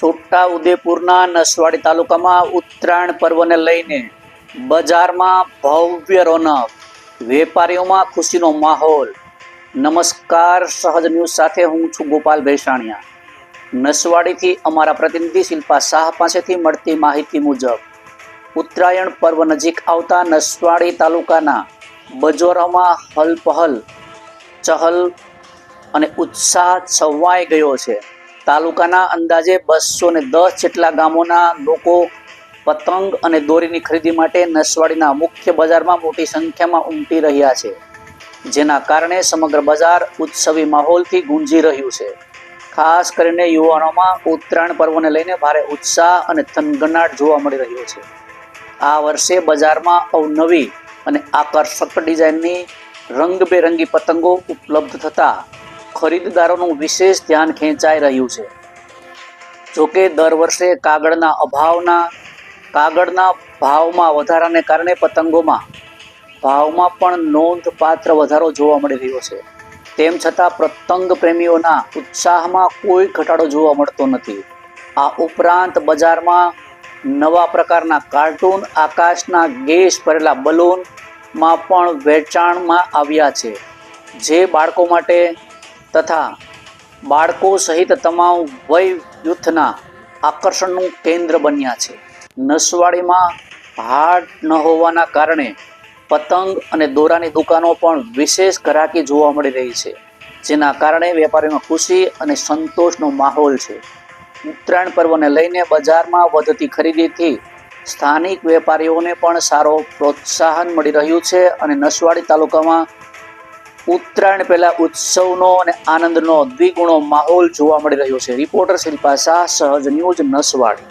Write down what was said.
છોટા ઉદેપુરના નસવાડી તાલુકામાં ઉત્તરાયણ પર્વને લઈને બજારમાં ભવ્ય રોનક, વેપારીઓમાં ખુશીનો માહોલ. નમસ્કાર, સહજ ન્યૂઝ સાથે હું છું ગોપાલ ભેસાણિયા. નસવાડીથી અમારા પ્રતિનિધિ શિલ્પા શાહ પાસેથી મળતી માહિતી મુજબ, ઉત્તરાયણ પર્વ નજીક આવતા નસવાડી તાલુકાના બજોરામાં હલપહલ, ચહલ અને ઉત્સાહ છવાઈ ગયો છે. તાલુકાના અંદાજે બસો ને દસ જેટલા ગામોના લોકો પતંગ અને દોરીની ખરીદી માટે નસવાડીના મુખ્ય બજારમાં મોટી સંખ્યામાં ઉમટી રહ્યા છે. જેના કારણે સમગ્ર બજાર ઉત્સવી માહોલથી ગુંજી રહ્યું છે. ખાસ કરીને યુવાનોમાં ઉત્તરાયણ પર્વને લઈને ભારે ઉત્સાહ અને થનગનાટ જોવા મળી રહ્યો છે. આ વર્ષે બજારમાં અવનવી અને આકર્ષક ડિઝાઇનની રંગબેરંગી પતંગો ઉપલબ્ધ થતાં ખરીદદારોનું વિશેષ ધ્યાન ખેંચાઈ રહ્યું છે. જોકે દર વર્ષે કાગળના અભાવના, કાગળના ભાવમાં વધારાને કારણે પતંગોમાં ભાવમાં પણ નોંધપાત્ર વધારો જોવા મળી રહ્યો છે. તેમ છતાં પતંગ પ્રેમીઓના ઉત્સાહમાં કોઈ ઘટાડો જોવા મળતો નથી. આ ઉપરાંત બજારમાં નવા પ્રકારના કાર્ટૂન, આકાશના ગેસ ભરેલા બલૂનમાં પણ વેચાણમાં આવ્યા છે. જે બાળકો માટે તથા બાળકો સહિત તમામ વય જૂથના આકર્ષણનું કેન્દ્ર બન્યા છે. નસવાડીમાં હાટ ન હોવાના કારણે પતંગ અને દોરાની દુકાનો પણ વિશેષ ગ્રાહકી જોવા મળી રહી છે, જેના કારણે વેપારીઓમાં ખુશી અને સંતોષનો માહોલ છે. ઉત્તરાયણ પર્વને લઈને બજારમાં વધતી ખરીદીથી સ્થાનિક વેપારીઓને પણ સારો પ્રોત્સાહન મળી રહ્યું છે અને નસવાડી તાલુકામાં ઉત્તરાયણ પહેલા ઉત્સવનો અને આનંદનો દ્વિગુણો માહોલ જોવા મળી રહ્યો છે. રિપોર્ટર શિલ્પા શાહ, સહજ ન્યૂઝ નસવાડી.